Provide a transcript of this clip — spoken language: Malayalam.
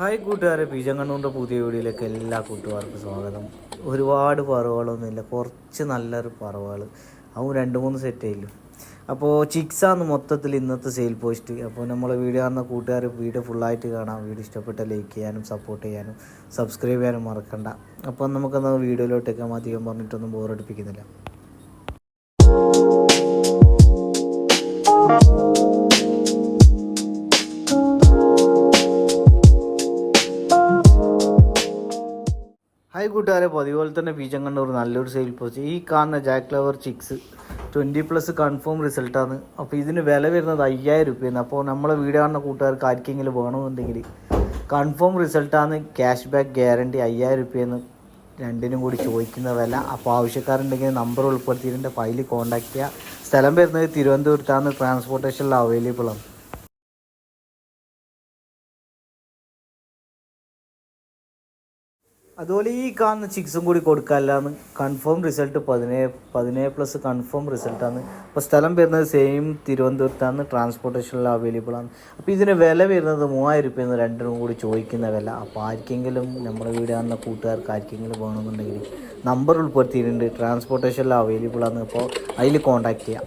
ഹായ് കൂട്ടുകാരെ പീജങ്കണ്ണൂറിന്റെ പുതിയ വീഡിയോയിലേക്ക് എല്ലാ കൂട്ടുകാർക്കും സ്വാഗതം. ഒരുപാട് പറവുകളൊന്നുമില്ല കുറച്ച് നല്ലൊരു പറവുകൾ അവും രണ്ട് മൂന്ന് സെറ്റ് ആയില്ലോ അപ്പോൾ ചിക്സാന്ന് മൊത്തത്തിൽ ഇന്നത്തെ സെയിൽ പോസ്റ്റ് അപ്പോൾ നമ്മൾ വീഡിയോ കാണുന്ന കൂട്ടുകാർ വീഡിയോ ഫുള്ളായിട്ട് കാണാം. വീഡിയോ ഇഷ്ടപ്പെട്ട ലൈക്ക് ചെയ്യാനും സപ്പോർട്ട് ചെയ്യാനും സബ്സ്ക്രൈബ് ചെയ്യാനും മറക്കണ്ട. അപ്പോൾ നമുക്കെന്നാൽ വീഡിയോയിലോട്ടേക്കാൻ അധികം പറഞ്ഞിട്ടൊന്നും ബോറടിപ്പിക്കുന്നില്ല ഹായ് കൂട്ടുകാരെ പതിപോലെ തന്നെ പീച്ചങ്കണ്ണൂർ നല്ലൊരു സെയിൽ പോസ്റ്റ് ഈ കാണുന്ന jack lover chicks twenty plus confirm റിസൾട്ടാണ് അപ്പോൾ ഇതിന് വില വരുന്നത് അയ്യായിരം രൂപയാണ് അപ്പോൾ നമ്മളെ വീഡിയോ കാണുന്ന കൂട്ടുകാർക്ക് ആർക്കെങ്കിലും വേണമെന്നുണ്ടെങ്കിൽ കൺഫേം റിസൾട്ടാണ് ക്യാഷ് ബാക്ക് ഗ്യാരണ്ടി അയ്യായിരം രൂപയെന്ന് രണ്ടിനും കൂടി ചോദിക്കുന്ന വില. അപ്പോൾ ആവശ്യക്കാരുണ്ടെങ്കിൽ നമ്പർ ഉൾപ്പെടുത്തിയിട്ടുണ്ട് ഫയലിൽ കോൺടാക്ട് ചെയ്യുക സ്ഥലം വരുന്നത് തിരുവനന്തപുരത്താണ്. ട്രാൻസ്പോർട്ടേഷനിൽ അവൈലബിൾ ആണ്. അതുപോലെ ഈ കാണുന്ന ചിക്സും കൂടി കൊടുക്കാമല്ലാന്ന് കൺഫേം റിസൾട്ട് പതിനേഴ് പതിനേഴ് പ്ലസ് കൺഫേം റിസൾട്ടാണ് അപ്പോൾ സ്ഥലം വരുന്നത് സെയിം തിരുവനന്തപുരത്താണ്. ട്രാൻസ്പോർട്ടേഷനിൽ അവൈലബിൾ ആണ്. അപ്പോൾ ഇതിന് വില വരുന്നത് മൂവായിരം രൂപയെന്ന് രണ്ടിനും കൂടി ചോദിക്കുന്ന വില. അപ്പോൾ ആർക്കെങ്കിലും നമ്മുടെ വീട് കാണുന്ന കൂട്ടുകാർക്ക് ആർക്കെങ്കിലും വേണമെന്നുണ്ടെങ്കിൽ നമ്പർ ഉൾപ്പെടുത്തിയിട്ടുണ്ട്. ട്രാൻസ്പോർട്ടേഷനിൽ അവൈലബിൾ ആണ്. അപ്പോൾ അതിൽ കോൺടാക്ട് ചെയ്യാം.